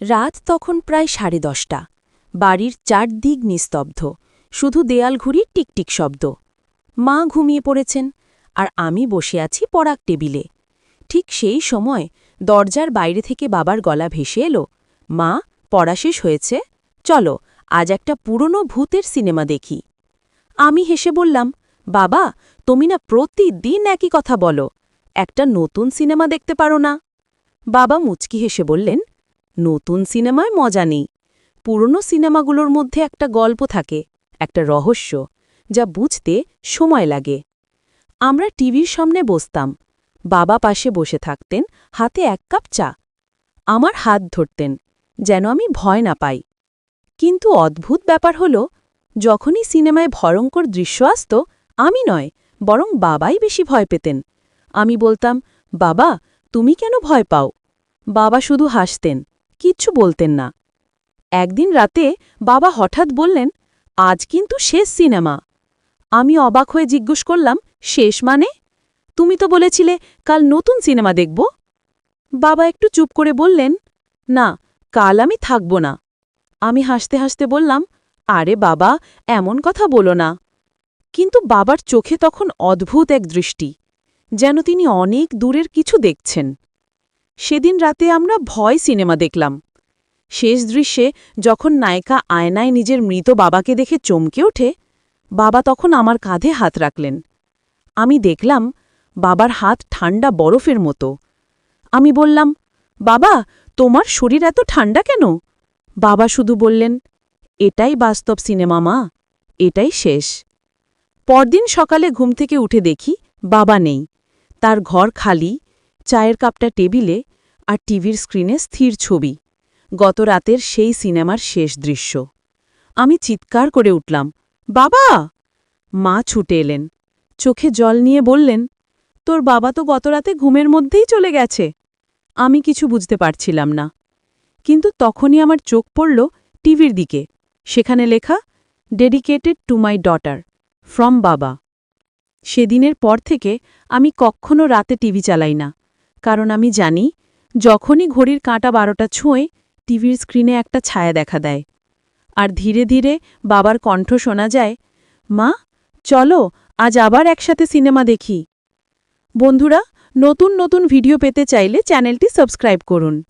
রাত তখন প্রায় সাড়ে দশটা। বাড়ির চারদিক নিস্তব্ধ। শুধু দেয়াল ঘুরির টিকটিক শব্দ। মা ঘুমিয়ে পড়েছেন, আর আমি বসে আছি পড়াক টেবিলে। ঠিক সেই সময় দরজার বাইরে থেকে বাবার গলা ভেসে এলো, মা, পড়া শেষ হয়েছে? চলো, আজ একটা পুরনো ভূতের সিনেমা দেখি। আমি হেসে বললাম, বাবা, তুমি না প্রতিদিন একই কথা বলো। একটা নতুন সিনেমা দেখতে পারো না। বাবা মুচকি হেসে বললেন নতুন সিনেমায় মজা নেই। পুরনো সিনেমাগুলোর মধ্যে একটা গল্প থাকে, একটা রহস্য, যা বুঝতে সময় লাগে। আমরা টিভির সামনে বসতাম, বাবা পাশে বসে থাকতেন, হাতে এক কাপ চা। আমার হাত ধরতেন, যেন আমি ভয় না পাই। কিন্তু অদ্ভুত ব্যাপার হল, যখনই সিনেমায় ভয়ঙ্কর দৃশ্য আসত, আমি নয়, বরং বাবাই বেশি ভয় পেতেন। আমি বলতাম, বাবা, তুমি কেন ভয় পাও? বাবা শুধু হাসতেন কিচ্ছু বলতেন না। একদিন রাতে বাবা হঠাৎ বললেন, আজ কিন্তু শেষ সিনেমা। আমি অবাক হয়ে জিজ্ঞেস করলাম, শেষ মানে? তুমি তো বলেছিলে কাল নতুন সিনেমা দেখব। বাবা একটু চুপ করে বললেন, না, কাল আমি থাকব না। আমি হাসতে হাসতে বললাম, আরে বাবা, এমন কথা বলো না। কিন্তু বাবার চোখে তখন অদ্ভুত এক দৃষ্টি, যেন তিনি অনেক দূরের কিছু দেখছেন। সেদিন রাতে আমরা ভয় সিনেমা দেখলাম। শেষ দৃশ্যে যখন নায়িকা আয়নায় নিজের মৃত বাবাকে দেখে চমকে ওঠে, বাবা তখন আমার কাঁধে হাত রাখলেন। আমি দেখলাম, বাবার হাত ঠান্ডা বরফের মতো। আমি বললাম, বাবা, তোমার শরীর এত ঠান্ডা কেন? বাবা শুধু বললেন, এটাই বাস্তব সিনেমা, মা। এটাই শেষ। পরদিন সকালে ঘুম থেকে উঠে দেখি, বাবা নেই। তার ঘর খালি চায়ের কাপটা টেবিলে আর টিভির স্ক্রিনে স্থির ছবি। গত রাতের সেই সিনেমার শেষ দৃশ্য। আমি চিৎকার করে উঠলাম, বাবা! মা ছুটে এলেন। চোখে জল নিয়ে বললেন, তোর বাবা তো গত রাতে ঘুমের মধ্যেই চলে গেছে। আমি কিছু বুঝতে পারছিলাম না। কিন্তু তখনই আমার চোখ পড়ল টিভির দিকে। সেখানে লেখা, dedicated to my daughter, from Baba. সেদিনের পর থেকে আমি কখনো রাতে টিভি চালাই না। কারণ আমি জানি, যখনই ঘড়ির কাঁটা বারোটা ছুঁয়ে, টিভির স্ক্রিনে একটা ছায়া দেখা দেয়। আর ধীরে ধীরে বাবার কণ্ঠ শোনা যায়, মা, চলো, আজ আবার একসাথে সিনেমা দেখি। বন্ধুরা, নতুন নতুন ভিডিও পেতে চাইলে চ্যানেলটি সাবস্ক্রাইব করুন।